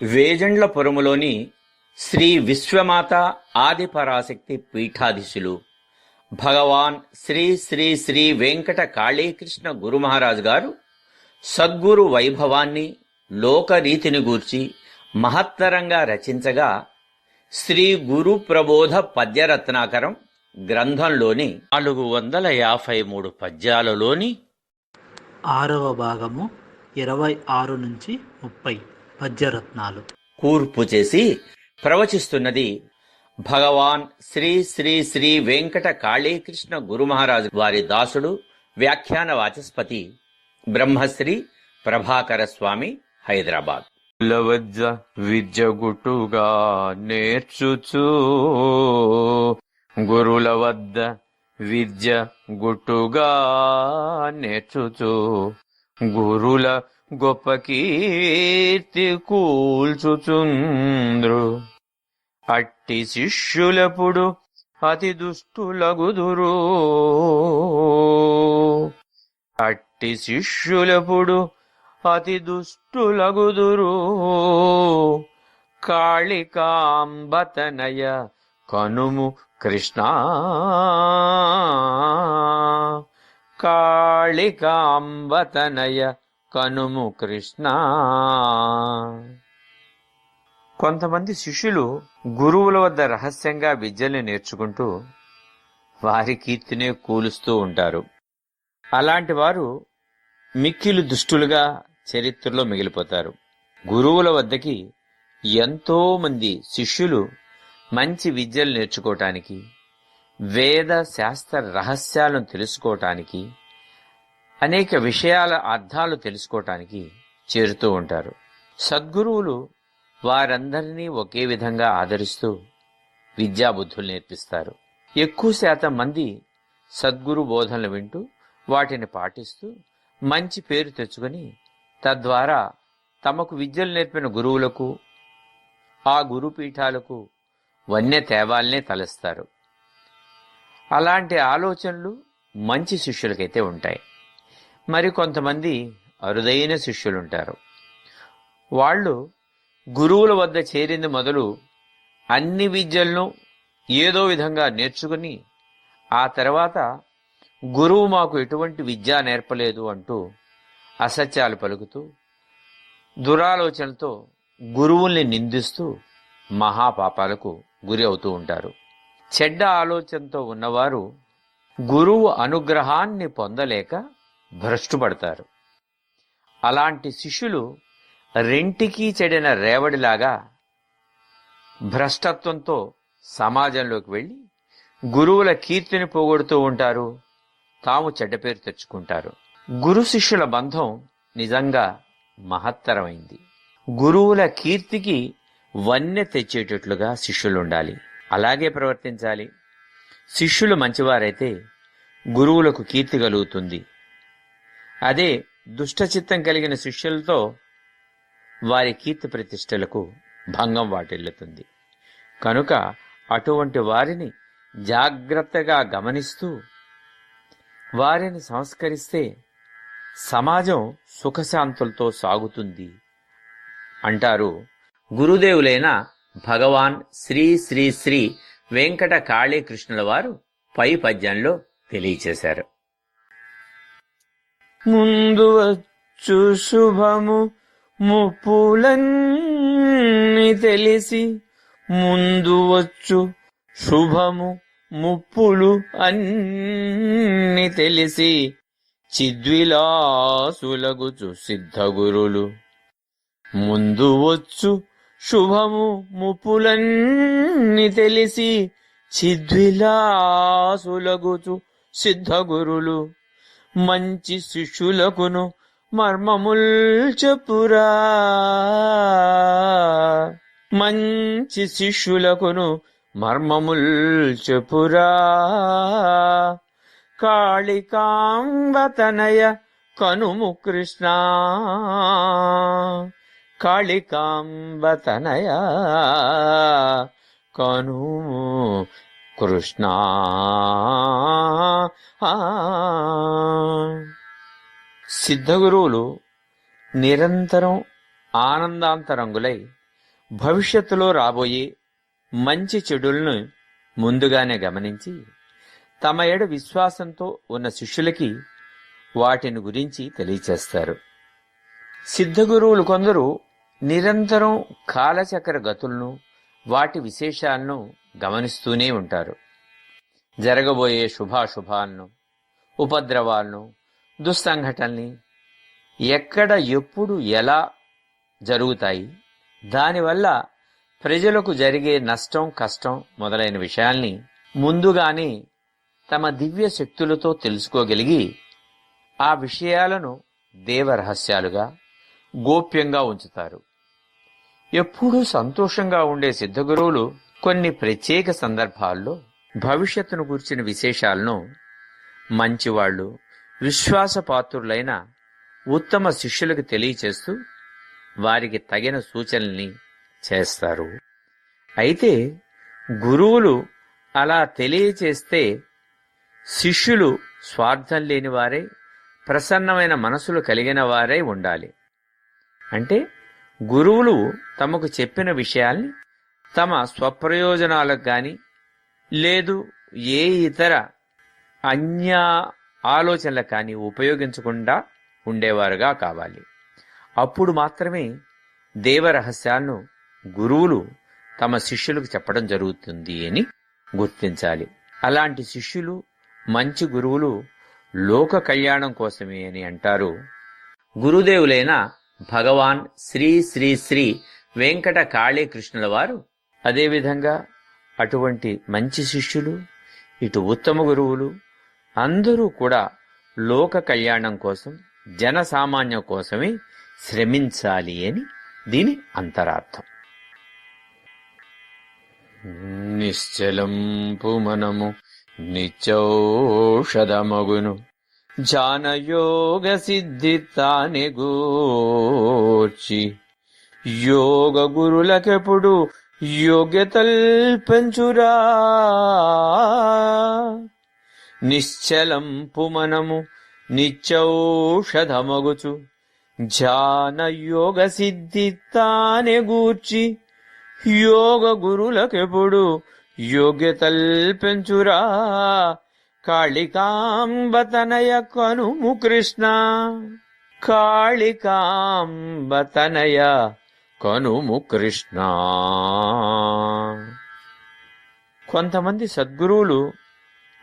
వేజండ్లపురములోని శ్రీ విశ్వమాత ఆదిపరాశక్తి పీఠాధీశులు భగవాన్ శ్రీ శ్రీ శ్రీ వెంకట కాళీకృష్ణ గురుమహారాజు గారు సద్గురు వైభవాన్ని లోకరీతిని గూర్చి మహత్తరంగా రచించగా శ్రీ గురు ప్రబోధ పద్యరత్నాకరం గ్రంథంలోని నాలుగు వందల యాభై మూడు పద్యాలలోని ఆరవ భాగము ఇరవై ఆరు నుంచి ముప్పై. పద్యరత్నాలు. కూర్పు చేసి ప్రవచిస్తున్నది భగవాన్ శ్రీ శ్రీ శ్రీ వెంకట కాళీకృష్ణ గురు మహారాజు వారి దాసుడు వ్యాఖ్యాన వాచస్పతి బ్రహ్మశ్రీ ప్రభాకర స్వామి హైదరాబాద్. కులవజ్జ విద్య గుట్టుగా నేర్చుచు గురుల వద్ద విద్య గుట్టుగా నేర్చుచు గురుల గొప్ప కీర్తి కూల్చుచుంద్రు. అట్టి శిష్యులపుడు అతి దుష్టులగుదురు. అట్టి శిష్యులపుడు అతి దుష్టులగుదురు. కాళికాంబతనయ కనుము కృష్ణ. కాళికాంబతనయ కనుము కృష్ణ. కొంతమంది శిష్యులు గురువుల వద్ద రహస్యంగా విద్యల్ని నేర్చుకుంటూ వారి కీర్తినే కూలుస్తూ ఉంటారు. అలాంటి వారు మిక్కిలు దుష్టులుగా చరిత్రలో మిగిలిపోతారు. గురువుల వద్దకి ఎంతో మంది శిష్యులు మంచి విద్యలు నేర్చుకోవటానికి వేద శాస్త్ర రహస్యాలను తెలుసుకోవటానికి అనేక విషయాల అర్థాలు తెలుసుకోవటానికి చేరుతూ ఉంటారు. సద్గురువులు వారందరినీ ఒకే విధంగా ఆదరిస్తూ విద్యాబుద్ధులు నేర్పిస్తారు. ఎక్కువ శాతం మంది సద్గురు బోధనలు వింటూ వాటిని పాటిస్తూ మంచి పేరు తెచ్చుకొని తద్వారా తమకు విద్యలు నేర్పిన గురువులకు ఆ గురుపీఠాలకు వన్య తేవాలనే తలస్తారు. అలాంటి ఆలోచనలు మంచి శిష్యులకైతే ఉంటాయి. మరి కొంతమంది అరుదైన శిష్యులుంటారు. వాళ్ళు గురువుల వద్ద చేరింది మొదలు అన్ని విద్యలను ఏదో విధంగా నేర్చుకుని ఆ తర్వాత గురువు మాకు ఎటువంటి విద్య నేర్పలేదు అంటూ అసత్యాలు పలుకుతూ దురాలోచనలతో గురువుల్ని నిందిస్తూ మహాపాపాలకు గురి అవుతూ ఉంటారు. చెడ్డ ఆలోచనతో ఉన్నవారు గురువు అనుగ్రహాన్ని పొందలేక భ్రష్టుపడతారు. అలాంటి శిష్యులు రెంటికి చెడిన రేవడిలాగా భ్రష్టత్వంతో సమాజంలోకి వెళ్ళి గురువుల కీర్తిని పోగొడుతూ ఉంటారు. తాము చెడ్డ పేరు తెచ్చుకుంటారు. గురు శిష్యుల బంధం నిజంగా మహత్తరమైంది. గురువుల కీర్తికి వన్నె తెచ్చేటట్లుగా శిష్యులుండాలి అలాగే ప్రవర్తించాలి. శిష్యులు మంచివారైతే గురువులకు కీర్తి కలుగుతుంది. అదే దుష్టచిత్తం కలిగిన శిష్యులతో వారి కీర్తి ప్రతిష్టలకు భంగం వాటిల్లుతుంది. కనుక అటువంటి వారిని జాగ్రత్తగా గమనిస్తూ వారిని సంస్కరిస్తే సమాజం సుఖశాంతులతో సాగుతుంది అంటారు గురుదేవులైన భగవాన్ శ్రీ శ్రీ శ్రీ వెంకట కాళీకృష్ణుల వారు పై పద్యంలో తెలియచేశారు. ముందు వచ్చు శుభము ముప్పులన్నీ తెలిసి ముందు వచ్చు శుభము ముప్పులు అన్ని తెలిసి చిద్విలాసులగుచు సిద్ధగురులు. ముందు వచ్చు శుభము ముప్పులన్నీ తెలిసి చిద్విలాసులగుచు సిద్ధగురులు. మంచి శిష్యులకును మర్మముల్ చెప్పురా. మంచి శిష్యులకును మర్మముల్ చెప్పురా. కాళికాంబతనయ కనుము కృష్ణ. కాళికాంబతనయ కనుము కృష్ణ. సిద్ధగురువులు నిరంతరం ఆనందాంతరంగులై భవిష్యత్తులో రాబోయే మంచి చెడులను ముందుగానే గమనించి తమ ఎడ విశ్వాసంతో ఉన్న శిష్యులకి వాటిని గురించి తెలియచేస్తారు. సిద్ధగురువులు కొందరు నిరంతరం కాలచక్ర గతులను వాటి విశేషాలను గమనిస్తూనే ఉంటారు. జరగబోయే శుభాశుభాలను ఉపద్రవాలను దుస్సంఘటనల్ని ఎక్కడ ఎప్పుడు ఎలా జరుగుతాయి దానివల్ల ప్రజలకు జరిగే నష్టం కష్టం మొదలైన విషయాల్ని ముందుగానే తమ దివ్య శక్తులతో తెలుసుకోగలిగి ఆ విషయాలను దేవరహస్యాలుగా గోప్యంగా ఉంచుతారు. ఎప్పుడూ సంతోషంగా ఉండే సిద్ధగురువులు కొన్ని ప్రత్యేక సందర్భాల్లో భవిష్యత్తును గుర్చిన విశేషాలను మంచివాళ్ళు విశ్వాసపాత్రులైన ఉత్తమ శిష్యులకు తెలియచేస్తూ వారికి తగిన సూచనల్ని చేస్తారు. అయితే గురువులు అలా తెలియచేస్తే శిష్యులు స్వార్థం లేని వారై ప్రసన్నమైన మనసులు కలిగిన వారై ఉండాలి. అంటే గురువులు తమకు చెప్పిన విషయాల్ని తమ స్వప్రయోజనాలకు గాని లేదు ఏ ఇతర అన్య ఆలోచనలకు కానీ ఉపయోగించకుండా ఉండేవారుగా కావాలి. అప్పుడు మాత్రమే దేవరహస్యాలను గురువులు తమ శిష్యులకు చెప్పడం జరుగుతుంది అని గుర్తించాలి. అలాంటి శిష్యులు మంచి గురువులు లోక కళ్యాణం కోసమే అని అంటారు గురుదేవులైన భగవాన్ శ్రీ శ్రీ శ్రీ వెంకట కాళీకృష్ణుల వారు. అదేవిధంగా అటువంటి మంచి శిష్యులు ఇటు ఉత్తమ గురువులు అందరూ కూడా లోక కళ్యాణం కోసం జనసామాన్యం కోసమే శ్రమించాలి అని దీని అంతరార్థం. నిశ్చలంపు మనము నిత్యౌషధమగును. జానయోగ సిద్ధి తానే యోగ గురులకెప్పుడు యోగ్యతల్ పెంచురా నిశ్చలంపు మనము నిత్యౌషధమగుచు. జాన యోగ సిద్ధి తానే గూర్చి యోగ గురులకెప్పుడు యోగ్యతల్ పెంచురా కాళికాంబతనయ కనుము కృష్ణ. కాళికాంబతనయ కనుము కృష్ణ. కొంతమంది సద్గురువులు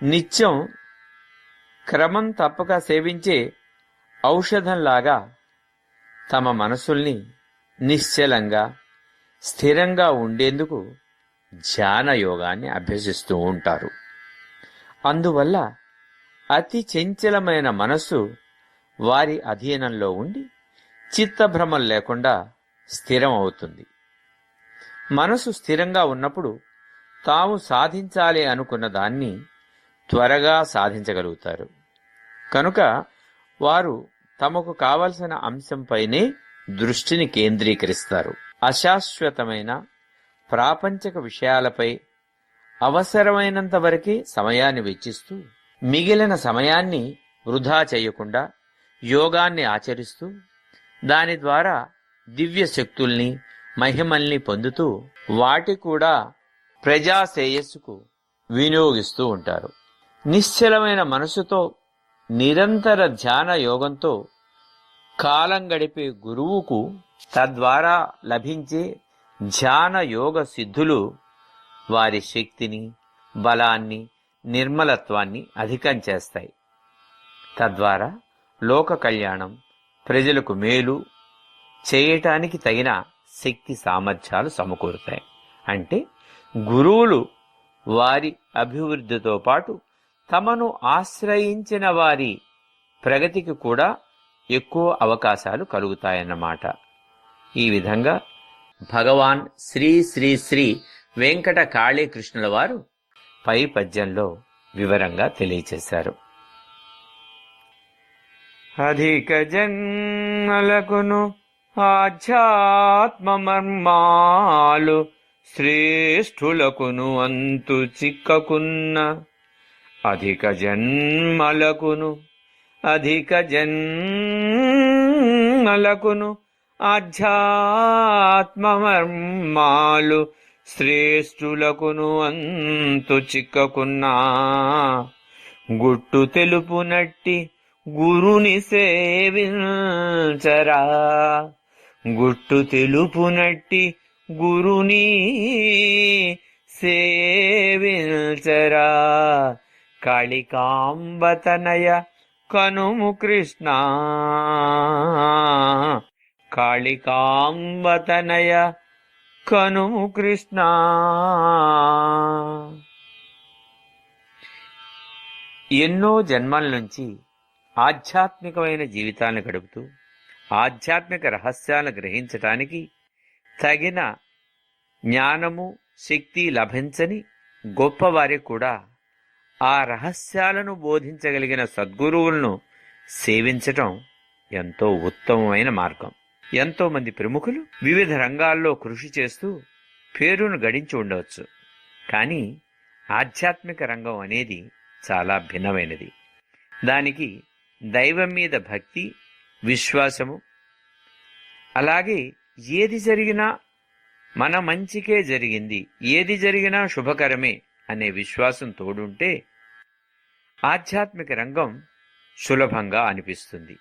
నిత్యం క్రమం తప్పక సేవించే ఔషధంలాగా తమ మనసుల్ని నిశ్చలంగా స్థిరంగా ఉండేందుకు ధ్యాన యోగాన్ని అభ్యసిస్తూ ఉంటారు. అందువల్ల అతి చంచలమైన మనస్సు వారి అధీనంలో ఉండి చిత్తభ్రమం లేకుండా స్థిరం అవుతుంది మనసు స్థిరంగా ఉన్నప్పుడు తాము సాధించాలి అనుకున్న దాన్ని త్వరగా సాధించగలుగుతారు. కనుక వారు తమకు కావలసిన అంశంపైనే దృష్టిని కేంద్రీకరిస్తారు. అశాశ్వతమైన ప్రాపంచక విషయాలపై అవసరమైనంత వరకే సమయాన్ని వెచ్చిస్తూ మిగిలిన సమయాన్ని వృధా చేయకుండా యోగాన్ని ఆచరిస్తూ దాని ద్వారా దివ్య శక్తుల్ని మహిమల్ని పొందుతూ వాటి కూడా ప్రజా శ్రేయస్సుకు వినియోగిస్తూ ఉంటారు. నిశ్చలమైన మనసుతో నిరంతర ధ్యాన యోగంతో కాలం గడిపే గురువుకు తద్వారా లభించే ధ్యాన యోగ సిద్ధులు వారి శక్తిని బలాన్ని నిర్మలత్వాన్ని అధికం చేస్తాయి. తద్వారా లోక కళ్యాణం ప్రజలకు మేలు చేయటానికి తగిన శక్తి సామర్థ్యాలు సమకూరుతాయి. అంటే గురువులు వారి అభివృద్ధితో పాటు తమను ఆశ్రయించిన వారి ప్రగతికి కూడా ఎక్కువ అవకాశాలు కలుగుతాయన్నమాట. ఈ విధంగా భగవాన్ శ్రీ శ్రీ శ్రీ వెంకట కాళీకృష్ణుల వారు పై పద్యంలో వివరంగా తెలియచేశారు. అధిక జన్మలకును ఆధ్యాత్మమర్మాలు శ్రేష్ఠులకును అంతు చిక్కకున్న అధిక జన్మలకును అధిక జన్మలకును ఆధ్యాత్మమర్మాలు శ్రేష్ఠులకును అంతు చిక్కకున్నా. గుట్టు తెలుపునట్టి గురుని సేవించరా. గుట్టు తెలుపునట్టి గురుని సేవించరా. కాళికాంబతనయ కనుము కృష్ణ. కాళికాంబతనయ కనుము కృష్ణ. ఎన్నో జన్మల నుంచి ఆధ్యాత్మికమైన జీవితాలను గడుపుతూ ఆధ్యాత్మిక రహస్యాలను గ్రహించటానికి తగిన జ్ఞానము శక్తి లభించని గొప్పవారి కూడా ఆ రహస్యాలను బోధించగలిగిన సద్గురువులను సేవించటం ఎంతో ఉత్తమమైన మార్గం. ఎంతోమంది ప్రముఖులు వివిధ రంగాల్లో కృషి చేస్తూ పేరును గడించి ఉండవచ్చు. కానీ ఆధ్యాత్మిక రంగం అనేది చాలా భిన్నమైనది. దానికి దైవం మీద భక్తి విశ్వాసము. అలాగే ఏది జరిగినా మన మంచికే జరిగింది. ఏది జరిగినా శుభకరమే అనే విశ్వాసం తోడుంటే ఆధ్యాత్మిక రంగం సులభంగా అనిపిస్తుంది.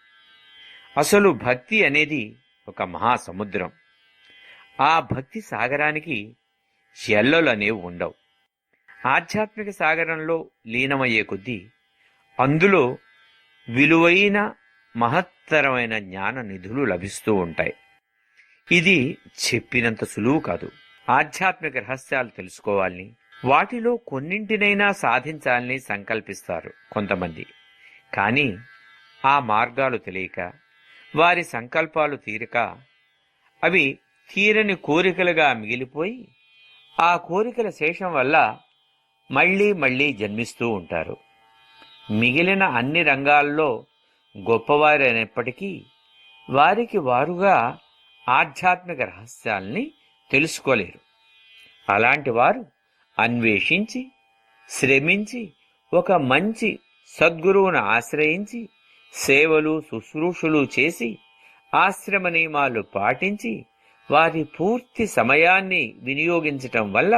అసలు భక్తి అనేది ఒక మహాసముద్రం. ఆ భక్తి సాగరానికి ఎల్లలనేవి ఉండవు. ఆధ్యాత్మిక సాగరంలో లీనమయ్యే కొద్దీ అందులో విలువైన మహత్తరమైన జ్ఞాన నిధులు లభిస్తూ ఉంటాయి. ఇది చెప్పినంత సులువు కాదు. ఆధ్యాత్మిక రహస్యాలు తెలుసుకోవాలని వాటిలో కొన్నింటినైనా సాధించాలని సంకల్పిస్తారు కొంతమంది. కానీ ఆ మార్గాలు తెలియక వారి సంకల్పాలు తీరక అవి తీరని కోరికలుగా మిగిలిపోయి ఆ కోరికల శేషం వల్ల మళ్ళీ మళ్ళీ జన్మిస్తూ ఉంటారు. మిగిలిన అన్ని రంగాల్లో గొప్పవారైనప్పటికీ వారికి వారుగా ఆధ్యాత్మిక రహస్యాల్ని తెలుసుకోలేరు. అలాంటి వారు అన్వేషించి శ్రమించి ఒక మంచి సద్గురువును ఆశ్రయించి సేవలు శుశ్రూషలు చేసి ఆశ్రమ నియమాలు పాటించి వారి పూర్తి సమయాన్ని వినియోగించటం వల్ల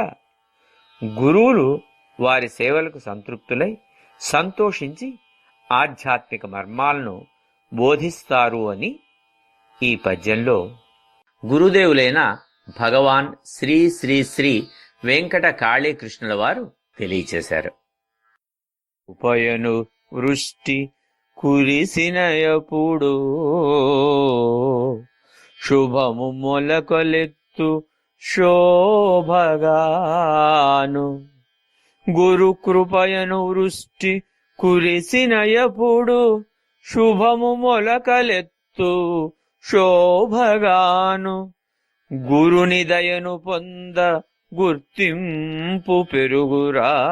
గురువులు వారి సేవలకు సంతృప్తులై సంతోషించి ఆధ్యాత్మిక మర్మాలను బోధిస్తారు అని ఈ పద్యంలో గురుదేవులైన భగవాన్ శ్రీ శ్రీ శ్రీ వెంకట కాళీకృష్ణుల వారు తెలియచేశారు. ఉపయను వృష్టి కురిసినయపుడు శుభము మొలకొలెత్తు శోభగాను. గురు కృపయను వృష్టి కురిసినయపుడు శుభము మొలకలెత్తు శోభగాను. గురుని దయను పొంద గుర్తింపు పెరుగురా.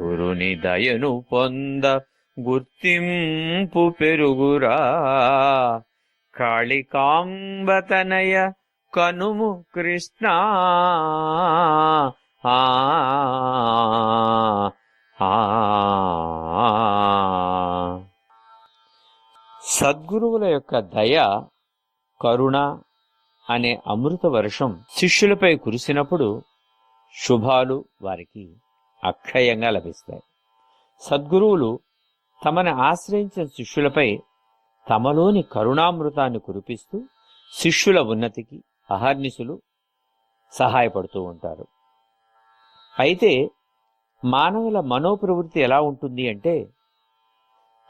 గురుని దయను పొంద గుర్తింపు పెరుగురా. కాళికాంబతనయ కనుము కృష్ణ. ఆ ఆ సద్గురువుల యొక్క దయ కరుణ అనే అమృత వర్షం శిష్యులపై కురిసినప్పుడు శుభాలు వారికి అక్షయంగా లభిస్తాయి. సద్గురువులు తమను ఆశ్రయించిన శిష్యులపై తమలోని కరుణామృతాన్ని కురిపిస్తూ శిష్యుల ఉన్నతికి అహర్నిశులు సహాయపడుతూ ఉంటారు. అయితే మానవుల మనోప్రవృత్తి ఎలా ఉంటుంది అంటే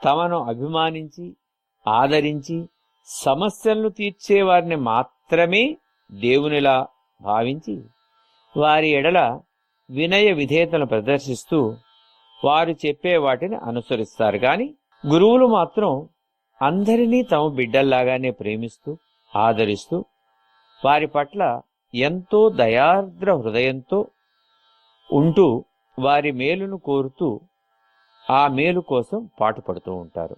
తమను అభిమానించి ఆదరించి సమస్యలను తీర్చేవారిని మాత్రమే దేవునిలా భావించి వారి ఎడల వినయ విధేయతను ప్రదర్శిస్తూ వారు చెప్పే వాటిని అనుసరిస్తారు. గాని గురువులు మాత్రం అందరినీ తమ బిడ్డల్లాగానే ప్రేమిస్తూ ఆదరిస్తూ వారి పట్ల ఎంతో దయార్ద్ర హృదయంతో ఉంటూ వారి మేలును కోరుతూ ఆ మేలు కోసం పాటుపడుతూ ఉంటారు.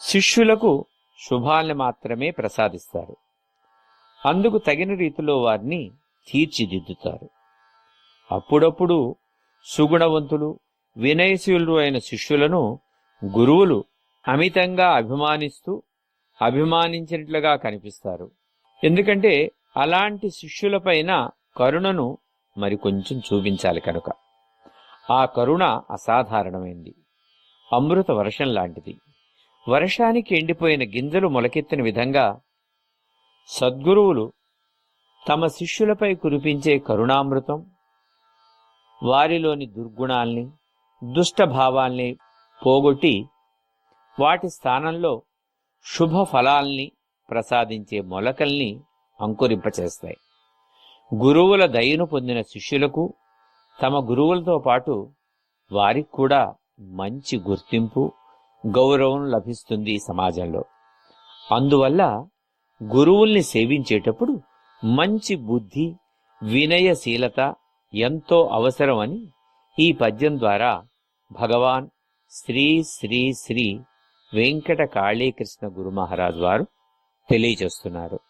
శిష్యులకు శుభాల్ని మాత్రమే ప్రసాదిస్తారు. అందుకు తగిన రీతిలో వారిని తీర్చిదిద్దుతారు. అప్పుడప్పుడు సుగుణవంతులు వినయశీలు అయిన శిష్యులను గురువులు అమితంగా అభిమానిస్తూ అభిమానించినట్లుగా కనిపిస్తారు. ఎందుకంటే అలాంటి శిష్యులపైన కరుణను మరి కొంచెం చూపించాలి కనుక. ఆ కరుణ అసాధారణమైంది. అమృత వర్షం లాంటిది. వర్షానికి ఎండిపోయిన గింజలు మొలకెత్తిన విధంగా సద్గురువులు తమ శిష్యులపై కురిపించే కరుణామృతం వారిలోని దుర్గుణాల్ని దుష్టభావాల్ని పోగొట్టి వాటి స్థానంలో శుభ ఫలాల్ని ప్రసాదించే మొలకల్ని అంకురింపచేస్తాయి. గురువుల దయను పొందిన శిష్యులకు తమ గురువులతో పాటు వారికి కూడా మంచి గుర్తింపు గౌరవం లభిస్తుంది ఈ సమాజంలో. అందువల్ల గురువుల్ని సేవించేటప్పుడు మంచి బుద్ధి వినయశీలత ఎంతో అవసరమని ఈ పద్యం ద్వారా భగవాన్ శ్రీ శ్రీ శ్రీ వెంకట కాళీకృష్ణ గురు మహారాజ్ వారు తెలియజేస్తున్నారు.